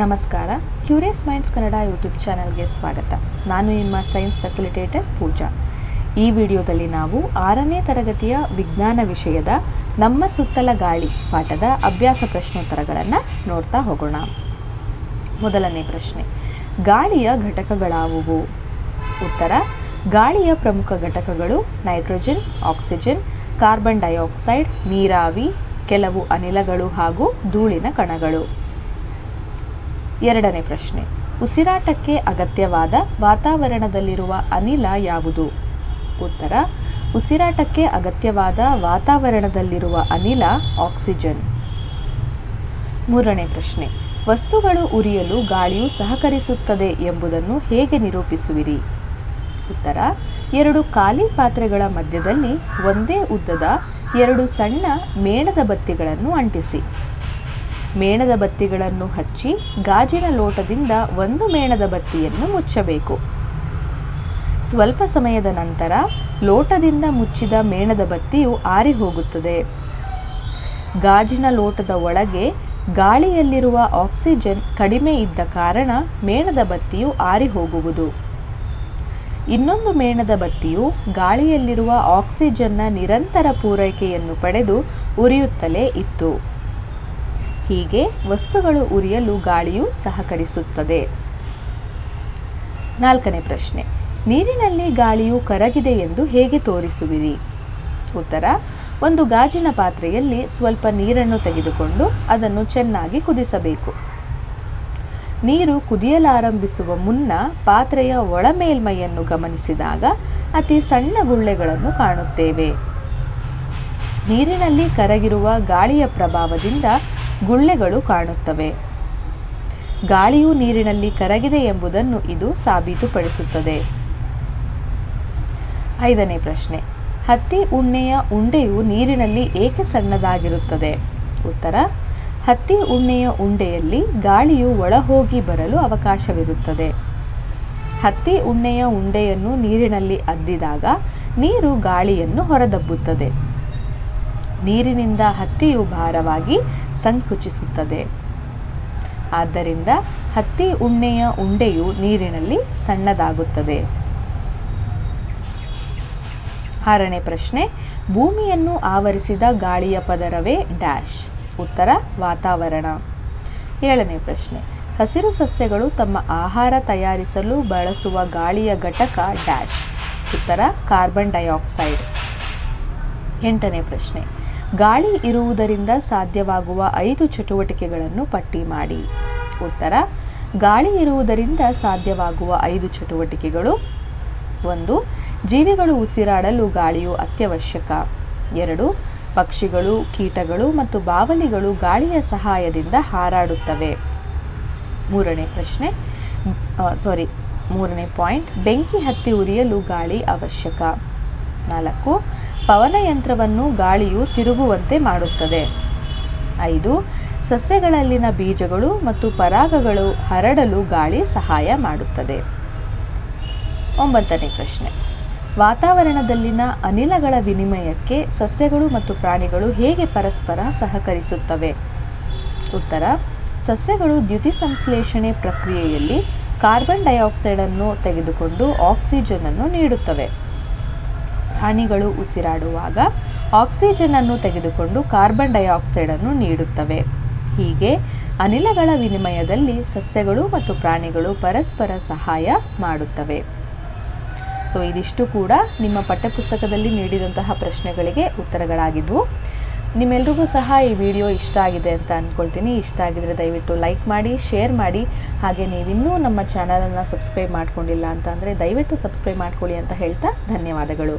ನಮಸ್ಕಾರ. Curious minds Kannada YouTube ಚಾನಲ್ಗೆ ಸ್ವಾಗತ. ನಾನು ನಿಮ್ಮ ಸೈನ್ಸ್ ಫೆಸಿಲಿಟೇಟರ್ ಪೂಜಾ. ಈ ವಿಡಿಯೋದಲ್ಲಿ ನಾವು ಆರನೇ ತರಗತಿಯ ವಿಜ್ಞಾನ ವಿಷಯದ ನಮ್ಮ ಸುತ್ತಲ ಗಾಳಿ ಪಾಠದ ಅಭ್ಯಾಸ ಪ್ರಶ್ನೋತ್ತರಗಳನ್ನು ನೋಡ್ತಾ ಹೋಗೋಣ. ಮೊದಲನೇ ಪ್ರಶ್ನೆ. ಗಾಳಿಯ ಘಟಕಗಳಾವುವು? ಉತ್ತರ, ಗಾಳಿಯ ಪ್ರಮುಖ ಘಟಕಗಳು ನೈಟ್ರೋಜನ್, ಆಕ್ಸಿಜನ್, ಕಾರ್ಬನ್ ಡೈಆಕ್ಸೈಡ್, ನೀರಾವಿ, ಕೆಲವು ಅನಿಲಗಳು ಹಾಗೂ ಧೂಳಿನ ಕಣಗಳು. ಎರಡನೇ ಪ್ರಶ್ನೆ. ಉಸಿರಾಟಕ್ಕೆ ಅಗತ್ಯವಾದ ವಾತಾವರಣದಲ್ಲಿರುವ ಅನಿಲ ಯಾವುದು? ಉತ್ತರ, ಉಸಿರಾಟಕ್ಕೆ ಅಗತ್ಯವಾದ ವಾತಾವರಣದಲ್ಲಿರುವ ಅನಿಲ ಆಕ್ಸಿಜನ್. ಮೂರನೇ ಪ್ರಶ್ನೆ, ವಸ್ತುಗಳು ಉರಿಯಲು ಗಾಳಿಯು ಸಹಕರಿಸುತ್ತದೆ ಎಂಬುದನ್ನು ಹೇಗೆ ನಿರೂಪಿಸುವಿರಿ? ಉತ್ತರ, ಎರಡು ಖಾಲಿ ಪಾತ್ರೆಗಳ ಮಧ್ಯದಲ್ಲಿ ಒಂದೇ ಉದ್ದದ ಎರಡು ಸಣ್ಣ ಮೇಣದ ಬತ್ತಿಗಳನ್ನು ಅಂಟಿಸಿ. ಮೇಣದ ಬತ್ತಿಗಳನ್ನು ಹಚ್ಚಿ ಗಾಜಿನ ಲೋಟದಿಂದ ಒಂದು ಮೇಣದ ಬತ್ತಿಯನ್ನು ಮುಚ್ಚಬೇಕು. ಸ್ವಲ್ಪ ಸಮಯದ ನಂತರ ಲೋಟದಿಂದ ಮುಚ್ಚಿದ ಮೇಣದ ಬತ್ತಿಯು ಆರಿ ಹೋಗುತ್ತದೆ ಗಾಜಿನ ಲೋಟದ ಒಳಗೆ ಗಾಳಿಯಲ್ಲಿರುವ ಆಕ್ಸಿಜನ್ ಕಡಿಮೆ ಇದ್ದ ಕಾರಣ ಮೇಣದ ಬತ್ತಿಯು ಆರಿ ಹೋಗುವುದು ಇನ್ನೊಂದು ಮೇಣದ ಬತ್ತಿಯು ಗಾಳಿಯಲ್ಲಿರುವ ಆಕ್ಸಿಜನ್ನ ನಿರಂತರ ಪೂರೈಕೆಯನ್ನು ಪಡೆದು ಉರಿಯುತ್ತಲೇ ಇತ್ತು. ಹೀಗೆ ವಸ್ತುಗಳು ಉರಿಯಲು ಗಾಳಿಯು ಸಹಕರಿಸುತ್ತದೆ. ನಾಲ್ಕನೇ ಪ್ರಶ್ನೆ. ನೀರಿನಲ್ಲಿ ಗಾಳಿಯು ಕರಗಿದೆ ಎಂದು ಹೇಗೆ ತೋರಿಸುವಿರಿ? ಉತ್ತರ. ಒಂದು ಗಾಜಿನ ಪಾತ್ರೆಯಲ್ಲಿ ಸ್ವಲ್ಪ ನೀರನ್ನು ತೆಗೆದುಕೊಂಡು ಅದನ್ನು ಚೆನ್ನಾಗಿ ಕುದಿಸಬೇಕು. ನೀರು ಕುದಿಯಲಾರಂಭಿಸುವ ಮುನ್ನ ಪಾತ್ರೆಯ ಒಳ ಮೇಲ್ಮೈಯನ್ನು ಗಮನಿಸಿದಾಗ ಅತಿ ಸಣ್ಣ ಗುಳ್ಳೆಗಳನ್ನು ಕಾಣುತ್ತೇವೆ. ನೀರಿನಲ್ಲಿ ಕರಗಿರುವ ಗಾಳಿಯ ಪ್ರಭಾವದಿಂದ ಗುಳ್ಳೆಗಳು ಕಾಣುತ್ತವೆ. ಗಾಳಿಯು ನೀರಿನಲ್ಲಿ ಕರಗಿದೆ ಎಂಬುದನ್ನು ಇದು ಸಾಬೀತುಪಡಿಸುತ್ತದೆ. ಐದನೇ ಪ್ರಶ್ನೆ. ಹತ್ತಿ ಉಣ್ಣೆಯ ಉಂಡೆಯು ನೀರಿನಲ್ಲಿ ಏಕೆ ಸಣ್ಣದಾಗಿರುತ್ತದೆ? ಉತ್ತರ. ಹತ್ತಿ ಉಣ್ಣೆಯ ಉಂಡೆಯಲ್ಲಿ ಗಾಳಿಯು ಒಳಹೋಗಿ ಬರಲು ಅವಕಾಶವಿರುತ್ತದೆ. ಹತ್ತಿ ಉಣ್ಣೆಯ ಉಂಡೆಯನ್ನು ನೀರಿನಲ್ಲಿ ಅದ್ದಿದಾಗ ನೀರು ಗಾಳಿಯನ್ನು ಹೊರದಬ್ಬುತ್ತದೆ. ನೀರಿನಿಂದ ಹತ್ತಿಯು ಭಾರವಾಗಿ ಸಂಕುಚಿಸುತ್ತದೆ. ಆದ್ದರಿಂದ ಹತ್ತಿ ಉಣ್ಣೆಯ ಉಂಡೆಯು ನೀರಿನಲ್ಲಿ ಸಣ್ಣದಾಗುತ್ತದೆ. ಆರನೇ ಪ್ರಶ್ನೆ, ಭೂಮಿಯನ್ನು ಆವರಿಸಿದ ಗಾಳಿಯ ಪದರವೇ ಡ್ಯಾಶ್? ಉತ್ತರ, ವಾತಾವರಣ. ಏಳನೇ ಪ್ರಶ್ನೆ, ಹಸಿರು ಸಸ್ಯಗಳು ತಮ್ಮ ಆಹಾರ ತಯಾರಿಸಲು ಬಳಸುವ ಗಾಳಿಯ ಘಟಕ ಡ್ಯಾಶ್? ಉತ್ತರ, ಕಾರ್ಬನ್ ಡೈಆಕ್ಸೈಡ್. ಎಂಟನೇ ಪ್ರಶ್ನೆ ಗಾಳಿ ಇರುವುದರಿಂದ ಸಾಧ್ಯವಾಗುವ ಐದು ಚಟುವಟಿಕೆಗಳನ್ನು ಪಟ್ಟಿ ಮಾಡಿ. ಉತ್ತರ, ಗಾಳಿ ಇರುವುದರಿಂದ ಸಾಧ್ಯವಾಗುವ ಐದು ಚಟುವಟಿಕೆಗಳು. ಒಂದು, ಜೀವಿಗಳು ಉಸಿರಾಡಲು ಗಾಳಿಯು ಅತ್ಯವಶ್ಯಕ. ಎರಡು, ಪಕ್ಷಿಗಳು, ಕೀಟಗಳು ಮತ್ತು ಬಾವಲಿಗಳು ಗಾಳಿಯ ಸಹಾಯದಿಂದ ಹಾರಾಡುತ್ತವೆ. ಮೂರನೇ ಪ್ರಶ್ನೆ ಸಾರಿ ಮೂರನೇ ಪಾಯಿಂಟ್ ಬೆಂಕಿ ಹತ್ತಿ ಉರಿಯಲು ಗಾಳಿ ಅವಶ್ಯಕ. ನಾಲ್ಕು ಪವನಯಂತ್ರವನ್ನು ಗಾಳಿಯು ತಿರುಗುವಂತೆ ಮಾಡುತ್ತದೆ. ಐದು, ಸಸ್ಯಗಳಲ್ಲಿನ ಬೀಜಗಳು ಮತ್ತು ಪರಾಗಗಳು ಹರಡಲು ಗಾಳಿ ಸಹಾಯ ಮಾಡುತ್ತದೆ. ಒಂಬತ್ತನೇ ಪ್ರಶ್ನೆ. ವಾತಾವರಣದಲ್ಲಿನ ಅನಿಲಗಳ ವಿನಿಮಯಕ್ಕೆ ಸಸ್ಯಗಳು ಮತ್ತು ಪ್ರಾಣಿಗಳು ಹೇಗೆ ಪರಸ್ಪರ ಸಹಕರಿಸುತ್ತವೆ? ಉತ್ತರ, ಸಸ್ಯಗಳು ದ್ಯುತಿ ಸಂಶ್ಲೇಷಣೆ ಪ್ರಕ್ರಿಯೆಯಲ್ಲಿ ಕಾರ್ಬನ್ ಡೈಆಕ್ಸೈಡನ್ನು ತೆಗೆದುಕೊಂಡು ಆಕ್ಸಿಜನನ್ನು ನೀಡುತ್ತವೆ. ಪ್ರಾಣಿಗಳು ಉಸಿರಾಡುವಾಗ ಆಕ್ಸಿಜನನ್ನು ತೆಗೆದುಕೊಂಡು ಕಾರ್ಬನ್ ಡೈಆಕ್ಸೈಡನ್ನು ನೀಡುತ್ತವೆ. ಹೀಗೆ ಅನಿಲಗಳ ವಿನಿಮಯದಲ್ಲಿ ಸಸ್ಯಗಳು ಮತ್ತು ಪ್ರಾಣಿಗಳು ಪರಸ್ಪರ ಸಹಾಯ ಮಾಡುತ್ತವೆ. ಸೊ ಇದಿಷ್ಟು ಕೂಡ ನಿಮ್ಮ ಪಠ್ಯಪುಸ್ತಕದಲ್ಲಿ ನೀಡಿದಂತಹ ಪ್ರಶ್ನೆಗಳಿಗೆ ಉತ್ತರಗಳಾಗಿದ್ವು. ನಿಮ್ಮೆಲ್ರಿಗೂ ಸಹ ಈ ವಿಡಿಯೋ ಇಷ್ಟ ಆಗಿದೆ ಅಂತ ಅಂದ್ಕೊಳ್ತೀನಿ ಇಷ್ಟ ಆಗಿದರೆ ದಯವಿಟ್ಟು ಲೈಕ್ ಮಾಡಿ, ಶೇರ್ ಮಾಡಿ. ಹಾಗೆ ನೀವಿನ್ನೂ ನಮ್ಮ ಚಾನಲನ್ನು ಸಬ್ಸ್ಕ್ರೈಬ್ ಮಾಡ್ಕೊಂಡಿಲ್ಲ ಅಂತ ಅಂದರೆ ದಯವಿಟ್ಟು ಸಬ್ಸ್ಕ್ರೈಬ್ ಮಾಡ್ಕೊಳ್ಳಿ ಅಂತ ಹೇಳ್ತಾ ಧನ್ಯವಾದಗಳು.